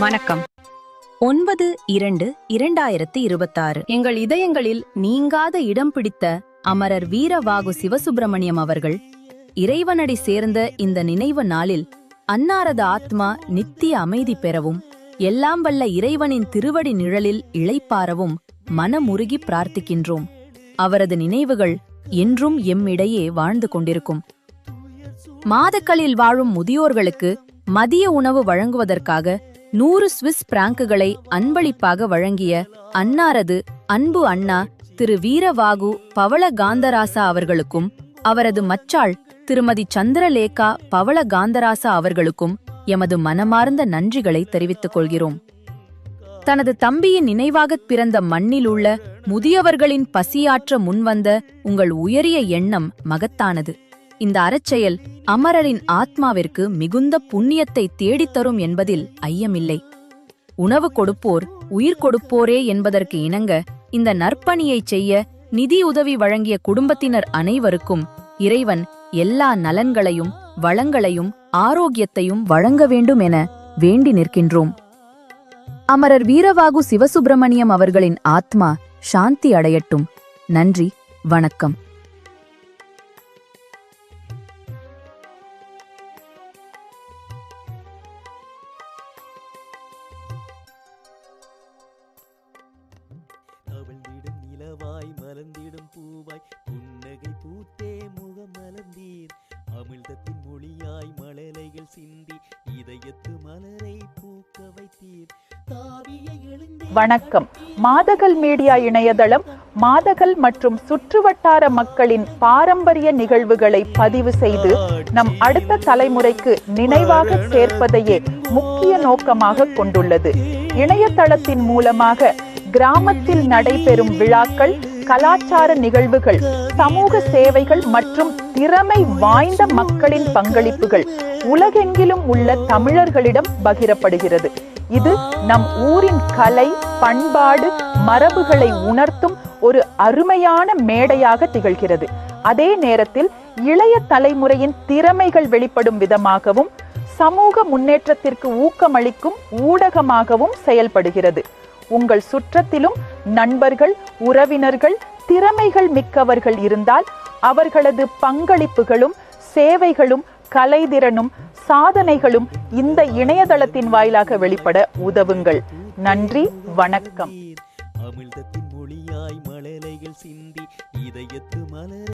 வணக்கம். ஒன்பது இரண்டு இரண்டாயிரத்தி இருபத்தாறு. எங்கள் இதயங்களில் நீங்காத இடம் பிடித்த அமரர் வீரவாகு சிவசுப்பிரமணியம் அவர்கள் இறைவனடி சேர்ந்த இந்த நினைவு நாளில் அன்னாரது ஆத்மா நித்திய அமைதி பெறவும் எல்லாம் வல்ல இறைவனின் திருவடி நிழலில் இழைப்பாரவும் மனமுருகி பிரார்த்திக்கின்றோம். அவரது நினைவுகள் என்றும் எம்மிடையே வாழ்ந்து கொண்டிருக்கும். மாதக்களில் வாழும் முதியோர்களுக்கு மதிய உணவு வழங்குவதற்காக நூறு சுவிஸ் பிராங்குகளை அன்பளிப்பாக வழங்கிய அன்னாரது அன்பு அண்ணா திரு வீரவாகு பவள காந்தராசா அவர்களுக்கும் அவரது மச்சாள் திருமதி சந்திரலேகா பவள காந்தராசா அவர்களுக்கும் எமது மனமார்ந்த நன்றிகளை தெரிவித்துக் கொள்கிறோம். தனது தம்பியின் நினைவாகப் பிறந்த மண்ணிலுள்ள முதியவர்களின் பசியாற்ற முன்வந்த உங்கள் உயரிய எண்ணம் மகத்தானது. இந்த அறச்செயல் அமரரின் ஆத்மாவிற்கு மிகுந்த புண்ணியத்தை தேடித்தரும் என்பதில் ஐயமில்லை. உணவு கொடுப்போர் உயிர் கொடுப்போரே என்பதற்கு இணங்க இந்த நற்பணியைச் செய்ய நிதியுதவி வழங்கிய குடும்பத்தினர் அனைவருக்கும் இறைவன் எல்லா நலன்களையும் வளங்களையும் ஆரோக்கியத்தையும் வழங்க வேண்டும் என வேண்டி நிற்கின்றோம். அமரர் வீரவாகு சிவசுப்பிரமணியம் அவர்களின் ஆத்மா சாந்தி அடையட்டும். நன்றி வணக்கம். தவழ்ந்திடும் மலர்ந்திடும் பூவாய் புன்னகை பூத்தே முகம் மலர்ந்தீர். அமிழ்தத்தின் மொழியாய் மழலைகள் சிந்தி இதயத்து மலரை பூக்க வைத்தீர். வணக்கம். மாதகல் மீடியா இணையதளம் மாதகல் மற்றும் சுற்றுவட்டார மக்களின் பாரம்பரிய நிகழ்வுகளை பதிவு செய்து நம் அடுத்த தலைமுறைக்கு நினைவாக சேர்ப்பதையே முக்கிய நோக்கமாக கொண்டுள்ளது. இணையதளத்தின் மூலமாக கிராமத்தில் நடைபெறும் விழாக்கள் கலாச்சார நிகழ்வுகள் சமூக சேவைகள் மற்றும் திறமை வாய்ந்த மக்களின் பங்களிப்புகள் உலகெங்கிலும் உள்ள தமிழர்களிடம் பகிரப்படுகிறது. இது நம் ஊரின் கலை பண்பாடு மரபுகளை உணர்த்தும் ஒரு அருமையான மேடையாக திகழ்கிறது. அதே நேரத்தில் இளைய தலைமுறையின் திறமைகள் வெளிப்படும் விதமாகவும் சமூக முன்னேற்றத்திற்கு ஊக்கமளிக்கும் ஊடகமாகவும் செயல்படுகிறது. உங்கள் சுற்றத்திலும் நண்பர்கள் உறவினர்கள் திறமைகள் மிக்கவர்கள் இருந்தால் அவர்களது பங்களிப்புகளும் சேவைகளும் கலைதிறனும் சாதனைகளும் இந்த இணையதளத்தின் வாயிலாக வெளிப்பட உதவுங்கள். நன்றி வணக்கம். அமிழ்தத்தின் மொழியாய் மழலைகள் சிந்தி இதயத்து மலர்